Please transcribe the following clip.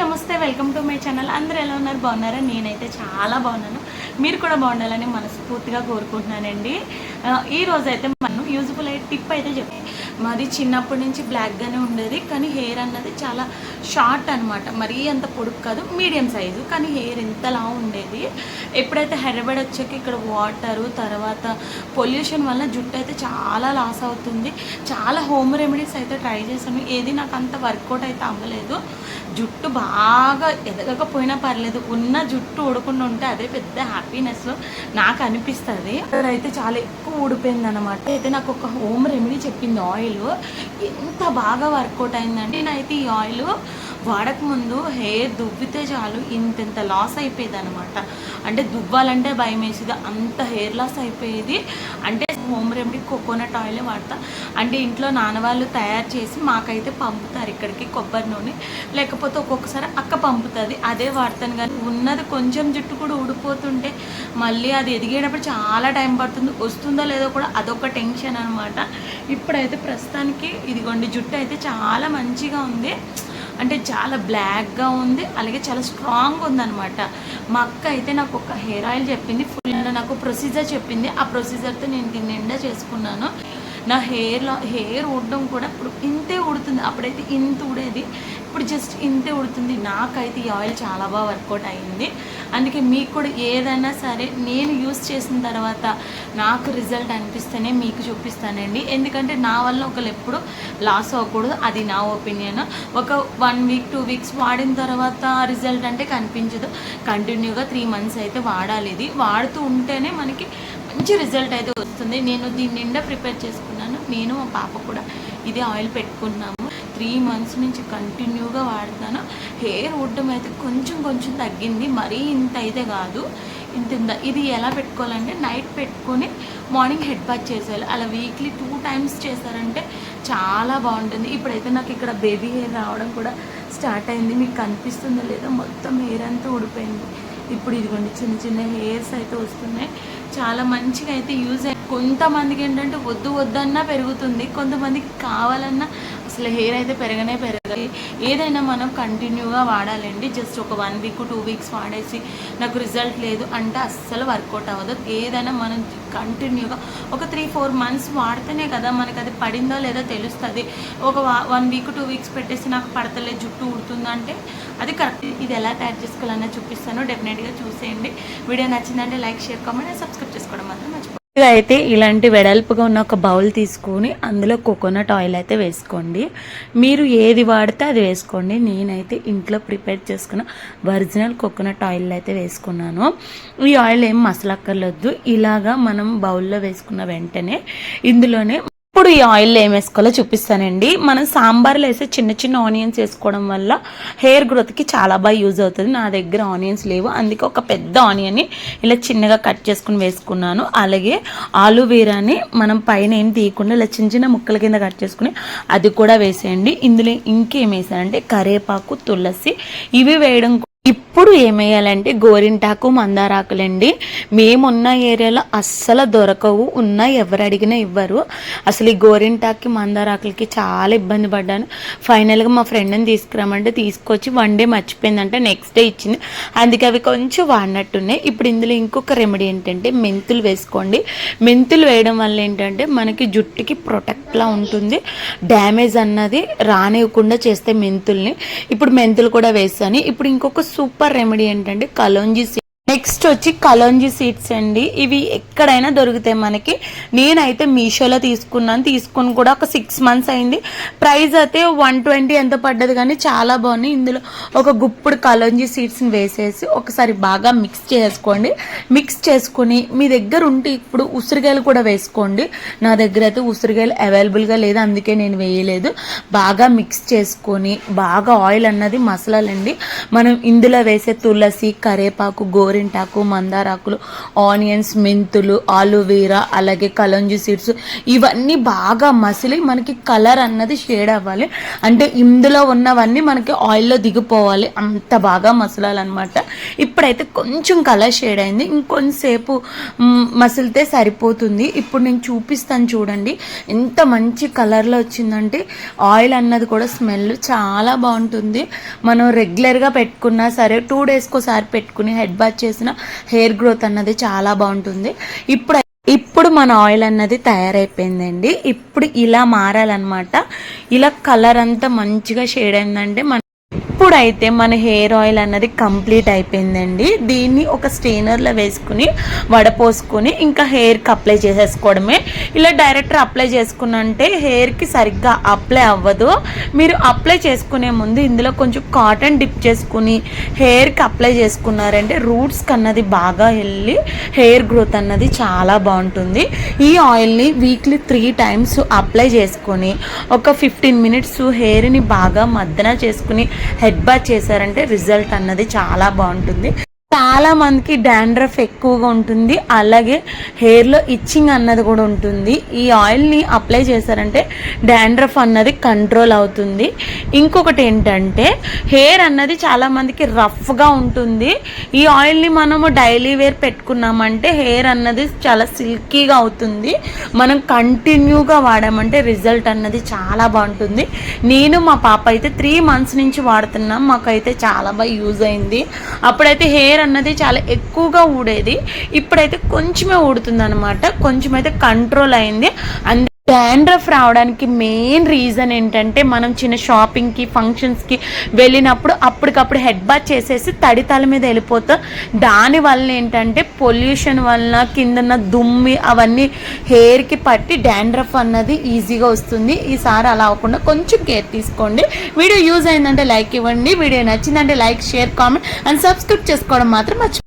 నమస్తే welcome to my channel. అందరూ ఎలా ఉన్నారు? బాగున్నారా? నేనైతే చాలా బాగున్నాను. మీరు కూడా బాగుండాలని మనస్ఫూర్తిగా కోరుకుంటున్నానండి. ఈ రోజు అయితే మనం యూజ్ఫుల్ అయ్యే టిప్ అయితే చెప్పాను మాది చిన్నప్పటి నుంచి బ్లాక్గానే ఉండేది కానీ హెయిర్ అన్నది చాలా షార్ట్ అనమాట మరీ అంత పొడుపు కాదు మీడియం సైజు కానీ హెయిర్ ఇంతలా ఉండేది. ఎప్పుడైతే హైదరాబాద్ వచ్చాక ఇక్కడ వాటరు తర్వాత పొల్యూషన్ వల్ల జుట్టు అయితే చాలా లాస్ అవుతుంది. చాలా హోమ్ రెమెడీస్ అయితే ట్రై చేశాను. ఏది నాకు అంత వర్కౌట్ అయితే అవ్వలేదు. జుట్టు బాగా ఎదగకపోయినా పర్లేదు. ఉన్న జుట్టు ఊడకుండా ఉంటే అదే పెద్ద హ్యాపీనెస్ నాకు అనిపిస్తుంది. అయితే చాలా ఎక్కువ ఊడిపోయింది అనమాట అయితే నాకు ఒక హోమ్ రెమెడీ చెప్పింది ఆయిల్ ఎంత బాగా వర్కౌట్ అయిందంటే నేనైతే ఈ ఆయిల్ వాడక ముందు హెయిర్ దువ్వితే చాలు ఇంతెంత లాస్ అయిపోయేది అనమాట అంటే దువ్వాలంటే భయం వేసేది అంత హెయిర్ లాస్ అయిపోయేది. అంటే హోమ్ రెమెడీ కోకోనట్ ఆయిలే వాడతా. అంటే ఇంట్లో నాన్న వాళ్ళు తయారు చేసి మాకైతే పంపుతారు ఇక్కడికి కొబ్బరి నూనె. లేకపోతే ఒక్కొక్కసారి అక్క పంపుతుంది. అదే వాడతాను కానీ ఉన్నది కొంచెం జుట్టు కూడా ఊడిపోతుంటే మళ్ళీ అది ఎదిగేటప్పుడు చాలా టైం పడుతుంది. వస్తుందో లేదో కూడా అదొక టెన్షన్ అనమాట ఇప్పుడైతే ప్రస్తుతానికి ఇదిగోండి జుట్టు అయితే చాలా మంచిగా ఉంది. అంటే చాలా బ్లాక్గా ఉంది అలాగే చాలా స్ట్రాంగ్ ఉందన్నమాట. మా అక్క అయితే నాకు ఒక హెయిర్ ఆయిల్ చెప్పింది ఫుల్ నాకు ప్రొసీజర్ చెప్పింది. ఆ ప్రొసీజర్తో నేను నిండా చేసుకున్నాను. నా హెయిర్లో హెయిర్ ఊడడం కూడా ఇప్పుడు ఇంతే ఉడుతుంది అప్పుడైతే ఇంత ఉడేది ఇప్పుడు జస్ట్ ఇంతే ఉడుతుంది నాకైతే ఈ ఆయిల్ చాలా బాగా వర్కౌట్ అయింది. అందుకే మీకు కూడా ఏదైనా సరే నేను యూస్ చేసిన తర్వాత నాకు రిజల్ట్ అనిపిస్తేనే మీకు చూపిస్తానండి. ఎందుకంటే నా వల్ల ఒకళ్ళు ఎప్పుడు లాస్ అవ్వకూడదు. అది నా ఒపీనియన్ ఒక వన్ వీక్ టూ వీక్స్ వాడిన తర్వాత రిజల్ట్ అంటే కనిపించదు. కంటిన్యూగా త్రీ మంత్స్ అయితే వాడాలి ఇది. వాడుతూ ఉంటేనే మనకి మంచి రిజల్ట్ అయితే వస్తుంది. నేను దీని నిండా ప్రిపేర్ చేసుకున్నాను. నేను మా పాప కూడా ఇదే ఆయిల్ పెట్టుకున్నాము. త్రీ మంత్స్ నుంచి కంటిన్యూగా వాడుతాను హెయిర్ ఊడడం అయితే కొంచెం కొంచెం తగ్గింది. మరీ ఇంత అయితే కాదు. ఇంత ఇంత. ఇది ఎలా పెట్టుకోవాలంటే నైట్ పెట్టుకొని మార్నింగ్ హెడ్ బాత్ చేసేయాలి. అలా వీక్లీ టూ టైమ్స్ చేశారంటే చాలా బాగుంటుంది. ఇప్పుడైతే నాకు ఇక్కడ బేబీ హెయిర్ రావడం కూడా స్టార్ట్ అయింది. మీకు కనిపిస్తుందో లేదో మొత్తం హెయిర్ అంతా ఊడిపోయింది. ఇప్పుడు ఇదిగోండి చిన్న చిన్న హెయిర్స్ అయితే వస్తున్నాయి. చాలా మంచిగా అయితే యూజ్ అయ్యి కొంతమందికి ఏంటంటే వద్దు వద్దన్నా పెరుగుతుంది. కొంతమందికి కావాలన్నా అసలు హెయిర్ అయితే పెరగనే పెరగాలి. ఏదైనా మనం కంటిన్యూగా వాడాలండి. జస్ట్ ఒక వన్ వీక్ టూ వీక్స్ వాడేసి నాకు రిజల్ట్ లేదు అంటే అస్సలు వర్కౌట్ అవ్వదు. ఏదైనా మనం కంటిన్యూగా ఒక త్రీ ఫోర్ మంత్స్ వాడితేనే కదా మనకి అది పడిందో లేదో తెలుస్తుంది. ఒక వన్ వీక్ టూ వీక్స్ పెట్టేసి నాకు పడతలే జుట్టు ఉడుతుందంటే అది కరెక్ట్. ఇది ఎలా తయారు చేసుకోవాలన్నా చూపిస్తాను. డెఫినెట్గా చూసేయండి. వీడియో నచ్చిందంటే లైక్ షేర్ కామెంట్ సబ్స్క్రైబ్ చేసుకోవడం మాత్రం మర్చిపోండి అయితే ఇలాంటి వెడల్పుగా ఉన్న ఒక బౌల్ తీసుకొని అందులో కోకోనట్ ఆయిల్ అయితే వేసుకోండి. మీరు ఏది వాడితే అది వేసుకోండి. నేనైతే ఇంట్లో ప్రిపేర్ చేసుకున్న ఒరిజినల్ కోకోనట్ ఆయిల్ అయితే వేసుకున్నాను. ఈ ఆయిల్ ఏం మసలక్కర్లొద్దు ఇలాగా మనం బౌల్లో వేసుకున్న వెంటనే ఇందులోనే ఇప్పుడు ఈ ఆయిల్ ఏం వేసుకోవాలో చూపిస్తానండి. మనం సాంబార్లో వేసే చిన్న చిన్న ఆనియన్స్ వేసుకోవడం వల్ల హెయిర్ గ్రోత్కి చాలా బాగా యూజ్ అవుతుంది. నా దగ్గర ఆనియన్స్ లేవు. అందుకే ఒక పెద్ద ఆనియన్ని ఇలా చిన్నగా కట్ చేసుకుని వేసుకున్నాను. అలాగే ఆలువెరాని మనం పైన ఏం తీయకుండా ఇలా చిన్న చిన్న ముక్కల కింద కట్ చేసుకుని అది కూడా వేసేయండి. ఇందులో ఇంకేం వేసానంటే కరేపాకు తులసి ఇవి వేయడం ఇప్పుడు ఏమేయాలంటే గోరింటాకు మందారాకులండి. మేమున్న ఏరియాలో అస్సలు దొరకవు. ఉన్న ఎవరు అడిగినా ఇవ్వరు. అసలు ఈ గోరింటాకి మందారాకులకి చాలా ఇబ్బంది పడ్డాను. ఫైనల్గా మా ఫ్రెండ్ని తీసుకురామంటే తీసుకొచ్చి వన్ డే మర్చిపోయిందంటే. నెక్స్ట్ డే ఇచ్చింది. అందుకే అవి కొంచెం వాడినట్టున్నాయి. ఇప్పుడు ఇందులో ఇంకొక రెమెడీ ఏంటంటే మెంతులు వేసుకోండి. మెంతులు వేయడం వల్ల ఏంటంటే మనకి జుట్టుకి ప్రొటెక్ట్లా ఉంటుంది. డ్యామేజ్ అన్నది రానివ్వకుండా చేస్తే మెంతుల్ని. ఇప్పుడు మెంతులు కూడా వేసాను. ఇప్పుడు ఇంకొక సూపర్ రెమెడీ ఏంటంటే కలోంజీ నెక్స్ట్ వచ్చి కలోంజీ సీడ్స్ అండి. ఇవి ఎక్కడైనా దొరుకుతాయి మనకి. నేనైతే మీషోలో తీసుకున్నాను. తీసుకుని కూడా ఒక సిక్స్ మంత్స్ అయింది. ప్రైస్ అయితే వన్ ట్వంటీ ఎంత పడ్డది కానీ చాలా బాగున్నాయి. ఇందులో ఒక గుప్పుడు కలోంజీ సీడ్స్ని వేసేసి ఒకసారి బాగా మిక్స్ చేసుకోండి. మిక్స్ చేసుకుని మీ దగ్గర ఉంటే ఇప్పుడు ఉసిరికాయలు కూడా వేసుకోండి. నా దగ్గర అయితే ఉసిరికాయలు అవైలబుల్గా లేదు. అందుకే నేను వేయలేదు. బాగా మిక్స్ చేసుకొని బాగా ఆయిల్ అన్నది మసాలాలండి. మనం ఇందులో వేసే తులసి కరేపాకు గోరింటాకు మందారాకులు ఆనియన్స్ మెంతులు ఆలువీరా అలాగే కలంజీ సీడ్స్ ఇవన్నీ బాగా మసిలి మనకి కలర్ అన్నది షేడ్ అవ్వాలి. అంటే ఇందులో ఉన్నవన్నీ మనకి ఆయిల్లో దిగిపోవాలి. అంత బాగా మసలాలన్నమాట. ఇప్పుడైతే కొంచెం కలర్ షేడ్ అయింది. ఇంకొంచెంసేపు మసిలితే సరిపోతుంది. ఇప్పుడు నేను చూపిస్తాను చూడండి. ఎంత మంచి కలర్లో వచ్చిందంటే ఆయిల్ అన్నది కూడా స్మెల్ చాలా బాగుంటుంది. మనం రెగ్యులర్గా పెట్టుకున్నా సరే టూ డేస్కోసారి పెట్టుకుని హెడ్ బాత్ చేసిన హెయిర్ గ్రోత్ అన్నది చాలా బాగుంటుంది. ఇప్పుడు ఇప్పుడు మన ఆయిల్ అన్నది తయారైపోయిందండి. ఇప్పుడు ఇలా మారాలన్నమాట. ఇలా కలర్ అంతా మంచిగా షేడ్ అయిందంటే మన ఇప్పుడైతే మన హెయిర్ ఆయిల్ అన్నది కంప్లీట్ అయిపోయిందండి. దీన్ని ఒక స్టెయినర్లో వేసుకుని వడపోసుకొని ఇంకా హెయిర్కి అప్లై చేసేసుకోవడమే. ఇలా డైరెక్ట్ అప్లై చేసుకున్నంటే హెయిర్కి సరిగ్గా అప్లై అవ్వదు. మీరు అప్లై చేసుకునే ముందు ఇందులో కొంచెం కాటన్ డిప్ చేసుకుని హెయిర్కి అప్లై చేసుకున్నారంటే రూట్స్ అన్నది బాగా వెళ్ళి హెయిర్ గ్రోత్ అన్నది చాలా బాగుంటుంది. ఈ ఆయిల్ని వీక్లీ త్రీ టైమ్స్ అప్లై చేసుకొని ఒక ఫిఫ్టీన్ మినిట్స్ హెయిర్ని బాగా మద్దన చేసుకుని హెడ్ బాత్ చేశారంటే రిజల్ట్ అన్నది చాలా బాగుంటుంది. చాలా మందికి డాండ్రఫ్ ఎక్కువగా ఉంటుంది. అలాగే హెయిర్లో ఇచ్చింగ్ అన్నది కూడా ఉంటుంది. ఈ ఆయిల్ని అప్లై చేశారంటే డాండ్రఫ్ అన్నది కంట్రోల్ అవుతుంది. ఇంకొకటి ఏంటంటే హెయిర్ అన్నది చాలా మందికి రఫ్గా ఉంటుంది. ఈ ఆయిల్ని మనము డైలీ వేర్ పెట్టుకున్నామంటే హెయిర్ అన్నది చాలా సిల్కీగా అవుతుంది. మనం కంటిన్యూగా వాడామంటే రిజల్ట్ అన్నది చాలా బాగుంటుంది. నేను మా పాప అయితే త్రీ మంత్స్ నుంచి వాడుతున్నాం. మాకైతే చాలా బాగా యూజ్ అయింది. అప్పుడైతే హెయిర్ అన్నది చాలా ఎక్కువగా ఊడేది. ఇప్పుడైతే కొంచెమే ఊడుతుంది అనమాట కొంచెం అయితే కంట్రోల్ అయింది. అందు డాండ్రఫ్ రావడానికి మెయిన్ రీజన్ ఏంటంటే మనం చిన్న షాపింగ్కి ఫంక్షన్స్కి వెళ్ళినప్పుడు అప్పటికప్పుడు హెడ్ బాత్ చేసేసి తడి తల మీద వెళ్ళిపోతాం దానివల్ల ఏంటంటే పొల్యూషన్ వలన కిందన్న దుమ్మి అవన్నీ హెయిర్కి పట్టి డాండ్రఫ్ అన్నది ఈజీగా వస్తుంది. ఈసారి అలా అవ్వకుండా కొంచెం కేర్ తీసుకోండి. వీడియో యూజ్ అయిందంటే లైక్ ఇవ్వండి. వీడియో నచ్చిందంటే like share comment and subscribe చేసుకోవడం మాత్రం మర్చిపో